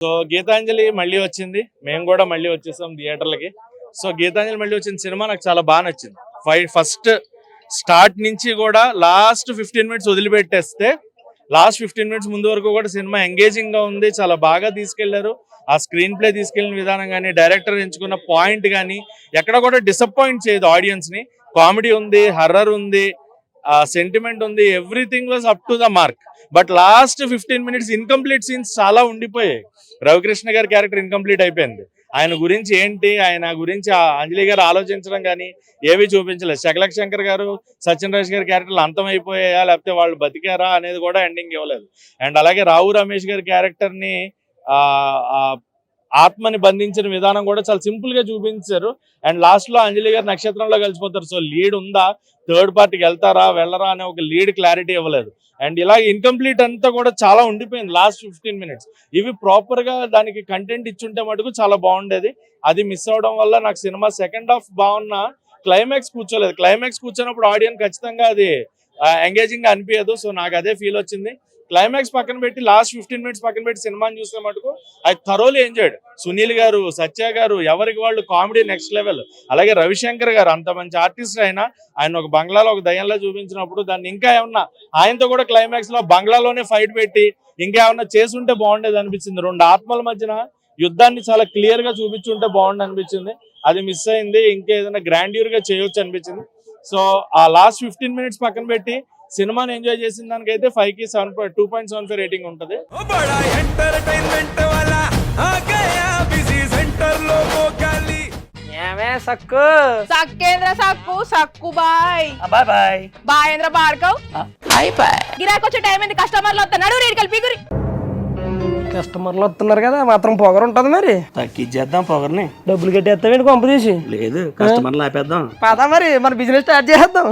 So Gitanjali మళ్ళీ వచ్చింది. మేము కూడా మళ్ళీ వచ్చేసాం థియేటర్లకి. సో గీతాంజలి మళ్ళీ వచ్చిన సినిమా నాకు చాలా బాగా నచ్చింది. ఫైవ్ ఫస్ట్ స్టార్ట్ నుంచి కూడా లాస్ట్ ఫిఫ్టీన్ మినిట్స్ వదిలిపెట్టేస్తే లాస్ట్ ఫిఫ్టీన్ మినిట్స్ ముందు వరకు కూడా సినిమా ఎంగేజింగ్గా ఉంది చాలా బాగా తీసుకెళ్ళారు. ఆ స్క్రీన్ ప్లే తీసుకెళ్ళిన విధానం కానీ డైరెక్టర్ ఎంచుకున్న పాయింట్ కానీ ఎక్కడ కూడా డిసప్పాయింట్ చేయదు ఆడియన్స్ని కామెడీ ఉంది హర్రర్ ఉంది సెంటిమెంట్ ఉంది everything was up to the mark but last fifteen minutes incomplete scenes చాలా ఉండిపోయాయి. రవికృష్ణ గారి క్యారెక్టర్ ఇన్కంప్లీట్ అయిపోయింది. ఆయన గురించి ఏంటి? ఆయన గురించి అంజలి గారు ఆలోచించడం కానీ ఏవి చూపించలేదు. శకలక్ శంకర్ గారు సచిన్ రాజ్ గారి క్యారెక్టర్లు అంతమైపోయాయా? లేకపోతే వాళ్ళు బతికారా? అనేది కూడా ఎండింగ్ ఇవ్వలేదు. అండ్ అలాగే రావు రమేష్ గారి క్యారెక్టర్ని ఆ ఆత్మని బంధించిన విధానం కూడా చాలా సింపుల్గా చూపించారు. అండ్ లాస్ట్లో అంజలి గారు నక్షత్రంలో కలిసిపోతారు. సో లీడ్ ఉందా? థర్డ్ పార్టీకి వెళ్తారా? వెళ్ళరా? అనే ఒక లీడ్ క్లారిటీ ఇవ్వలేదు. అండ్ ఇలా ఇన్కంప్లీట్ అంతా కూడా చాలా ఉండిపోయింది లాస్ట్ ఫిఫ్టీన్ మినిట్స్ ఇవి ప్రాపర్గా దానికి కంటెంట్ ఇచ్చుంటే మటుకు చాలా బాగుండేది. అది మిస్ అవడం వల్ల నాకు సినిమా సెకండ్ హాఫ్ బాగున్నా క్లైమాక్స్ కూర్చోలేదు. క్లైమాక్స్ కూర్చున్నప్పుడు ఆడియన్స్ ఖచ్చితంగా అది ఎంగేజింగ్గా అనిపించదు సో నాకు అదే ఫీల్ వచ్చింది. క్లైమాక్స్ పక్కన పెట్టి లాస్ట్ ఫిఫ్టీన్ మినిట్స్ పక్కన పెట్టి సినిమాని చూసిన మటుకు అది థరోలీ ఎంజాయ్డ్ సునీల్ గారు సత్య గారు ఎవరికి వాళ్ళు కామెడీ నెక్స్ట్ లెవెల్ అలాగే రవిశంకర్ గారు అంత మంచి ఆర్టిస్ట్ అయినా ఆయన ఒక బంగ్లాలో ఒక దయంలో చూపించినప్పుడు దాన్ని ఇంకా ఏమన్నా ఆయనతో కూడా క్లైమాక్స్లో బంగ్లాలోనే ఫైట్ పెట్టి ఇంకా ఏమన్నా చేసుంటే బాగుండేది అనిపించింది. రెండు ఆత్మల మధ్యన యుద్ధాన్ని చాలా క్లియర్గా చూపించుంటే బాగుండు అనిపించింది. అది మిస్ అయింది ఇంకా ఏదైనా గ్రాండ్యూర్గా చేయొచ్చు అనిపించింది. సో ఆ లాస్ట్ ఫిఫ్టీన్ మినిట్స్ పక్కన పెట్టి సినిమాని ఎంజాయ్ చేసిన దానికైతే ఫైవ్కి seven two point seven rating ఉంటుంది. సక్కు? సక్కేంద్ర సక్కు సక్కు బాయ్. Bye bye. బాయ్ ఏంద్ర బార్కవ్ బాయ్ బాయ్. గిరాకి వచ్చే టైం ఏంది? కస్టమర్లు వస్తున్నారు రేడికల్ పిగురి కస్టమర్లు వస్తున్నారు కదా మాత్రం పొగరు ఉంటది మరి. తగ్గిచ్చేద్దాం పొగర్ని. డబ్బులు కట్టేస్తామేంటి కొంప తీసి? లేదు కస్టమర్లు ఆపేద్దాం పదా మరి మన బిజినెస్ స్టార్ట్ చేద్దాం.